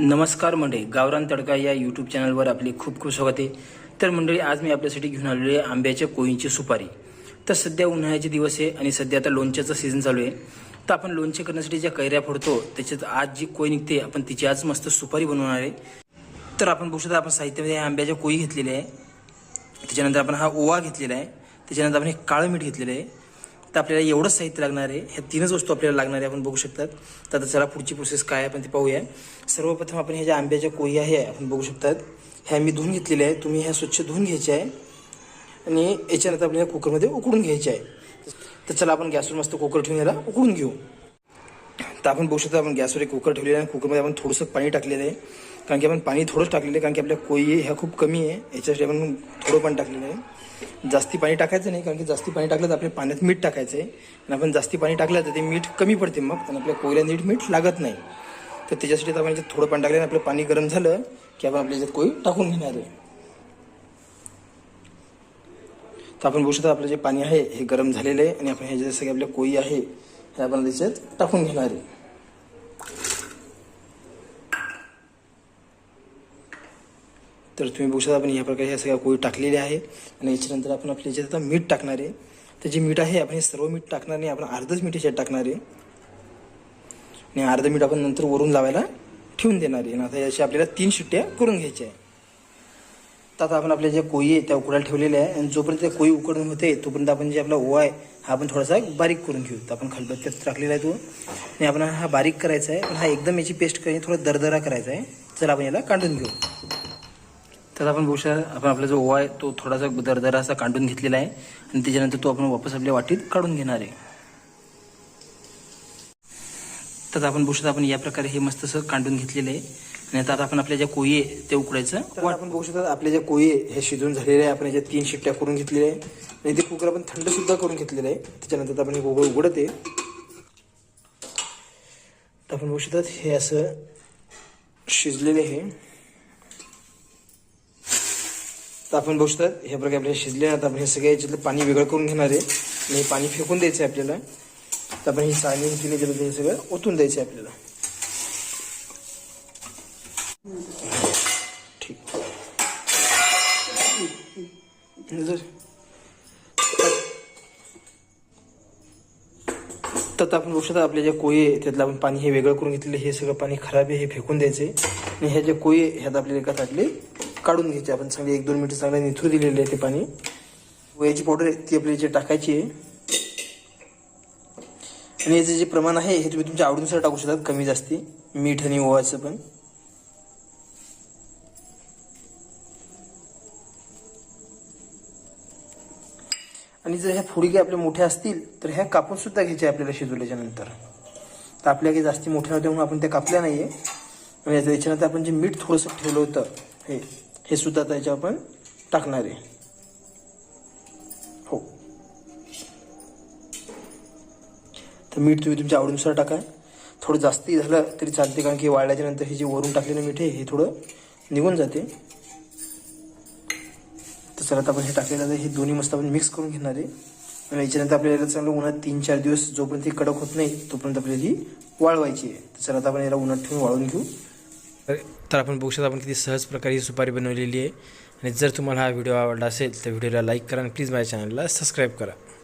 नमस्कार मंडळी गावरान तडका या यूट्यूब चॅनलवर आपले खूप खूप स्वागत आहे. तर मंडळी आज मी आपल्यासाठी घेऊन आलेलो आहे आंब्याच्या कोळींची सुपारी. तर सध्या उन्हाळ्याचे दिवस आहे आणि सध्या आता लोणच्याचा सीझन चालू आहे. तर आपण लोणचे करण्यासाठी ज्या कैऱ्या फोडतो त्याच्यात आज जी कोळी निघते आपण तिची आज मस्त सुपारी बनवणार आहे. तर आपण बघू शकता आपण साहित्यामध्ये आंब्याच्या कोळी घेतलेल्या आहे. त्याच्यानंतर आपण हा ओवा घेतलेला आहे. त्याच्यानंतर आपण हे काळं मीठ घेतलेलं आहे. तर आपल्याला एवढंच साहित्य लागणार आहे. ह्या तीनच वस्तू आपल्याला लागणार आहे आपण बघू शकतात. तर आता चला पुढची प्रोसेस काय आहे आपण ते पाहूया. सर्वप्रथम आपण ह्या ज्या आंब्याच्या कोयी आहे आपण बघू शकतात. ह्या मी धुवून घेतलेल्या आहे तुम्ही ह्या स्वच्छ धुवून घ्यायच्या आहे. आणि याच्यानंतर आपल्याला कुकरमध्ये उकडून घ्यायचे आहे. तर चला आपण गॅसवर मस्त कुकर ठेवून याला उकडून घेऊ. तर आपण बघू शकतो आपण गॅसवर एक कुकर ठेवलेलं आहे आणि कुकरमध्ये आपण थोडंसं पाणी टाकलेलं आहे. कारण की आपण पाणी थोडंच टाकलेलं आहे कारण की आपल्या कोयी ह्या खूप कमी आहे. याच्यासाठी आपण थोडं पाणी टाकलेलं आहे. जास्ती पाणी टाकायचं नाही कारण की जास्ती पाणी टाकलं तर आपल्या पाण्यात मीठ टाकायचं आहे आणि आपण जास्ती पाणी टाकलं तर ते मीठ कमी पडते मग आणि आपल्या कोयला नीट मीठ लागत नाही. तर त्याच्यासाठी तर आपण याच्यात थोडं पाणी टाकलं आणि आपलं पाणी गरम झालं की आपण आपल्या याच्यात कोई टाकून घेणार आहे. तर आपण बघू शकतो आपलं जे पाणी आहे हे गरम झालेलं आहे आणि आपण हे जे सगळे आपल्या कोई आहे हे आपण त्याच्यात टाकून घेणार आहे. तर तुम्ही बघू शकता आपण या प्रकारे ह्या सगळ्या कोळी टाकलेल्या आहे आणि याच्यानंतर आपण आपल्या याच्यात आता मीठ टाकणार आहे तर जे मीठ आहे आपण हे सर्व मीठ टाकणार नाही आपण अर्धच मीठ याच्यात टाकणार आहे. आणि अर्धं मीठ आपण नंतर वरून लावायला ठेवून देणार आहे. आणि आता याच्या आपल्याला तीन शिट्ट्या करून घ्यायच्या आहे तर आता आपण आपल्या ज्या कोई आहे त्या उकडायला ठेवलेल्या आहे आणि जोपर्यंत त्या कोयी उकडून होते तोपर्यंत आपण जे आपला ओवा आहे हा आपण थोडासा बारीक करून घेऊ. तर आपण खलबत्त्यात टाकलेला आहे तो. आणि आपण हा बारीक करायचा आहे पण हा एकदम याची पेस्ट करायची थोडा दरदरा करायचा आहे. चला आपण याला काढून घेऊ. तर आपण बघू शकता आपण आपला जो ओवा आहे तो थोडासा दरदरा असा काढून घेतलेला आहे. आणि त्याच्यानंतर तो आपण वापस आपल्या वाटीत काढून घेणार आहे. तर आपण बघू शकता आपण या प्रकारे हे मस्त असं काढून घेतलेलं आहे. आणि आता आपण आपल्या ज्या कोयी आहे ते उकडायचं. आपण बघू शकता आपल्या ज्या कोयी आहे हे शिजून झालेले आहे. आपण याच्यात तीन शिट्ट्या करून घेतलेल्या आहे. आणि ते कुकर आपण थंड सुद्धा करून घेतलेलं आहे. त्याच्यानंतर आपण हे गोगळ उघडत. आहे तर आपण बघू शकतात हे असं शिजलेले आहे. तर आपण बघू शकतात हे प्रकारे आपल्याला शिजले आता आपण हे सगळ्या याच्यातलं पाणी वेगळं करून घेणार आहे. आणि हे पाणी फेकून द्यायचं आहे आपल्याला. तर आपण ही चाळणी तिने केलं हे सगळं ओतून द्यायचं आहे आपल्याला. ठीक. तर आता आपण बघू शकता आपल्या ज्या कोयी आहे त्यातलं आपण पाणी हे वेगळं करून घेतलेलं हे सगळं पाणी खराब आहे हे फेकून द्यायचे आणि ह्या ज्या कोळी आहे, ह्यात आपल्याला एका ताटले काढून घ्यायचे. आपण चांगले एक दोन मिनिटं चांगले निथरू दिलेले आहे ते पाणी. वयाची पावडर आहे ती आपल्याला टाकायची आहे. आणि याचं जे प्रमाण आहे हे तुम्ही तुमच्या आवडीनुसार टाकू शकतात कमी जास्ती मीठ आणि ओवाचं पण. आणि जर ह्या फोडी काही आपल्या मोठ्या असतील तर ह्या कापून सुद्धा घ्यायच्या आपल्याला शिजवल्याच्या नंतर. तर आपल्या काही जास्ती मोठ्या नव्हत्या म्हणून आपण त्या कापल्या नाहीये. आणि याच्या- याच्यानंतर आपण जे मीठ थोडंसं ठेवलं होतं हे हे सुद्धा त्याच्या आपण टाकणार आहे. हो. तर मीठ तुम्ही तुमच्या आवडीनुसार टाका. थोडं जास्ती झालं तरी चालते कारण की वाळल्याच्या नंतर हे जे वरून टाकलेलं मीठ आहे हे थोडं निघून जाते. तर चला आता आपण हे टाकलेलं आहे. हे दोन्ही मस्त आपण मिक्स करून घेणार आहे. आणि याच्यानंतर आपल्याला याला चांगलं उन्हात तीन चार दिवस जोपर्यंत ही कडक होत नाही तोपर्यंत आपल्याला ही वाळवायची आहे. तर चला आता आपण याला उन्हात ठेवून वाळून घेऊ. तर आपण बघू शकता आपण किती सहज प्रकारे ही सुपारी बनवलेली आहे. आणि जर तुम्हाला हा व्हिडिओ आवडला असेल तर व्हिडिओला लाईक करा आणि प्लीज माझ्या चॅनलला सबस्क्राईब करा.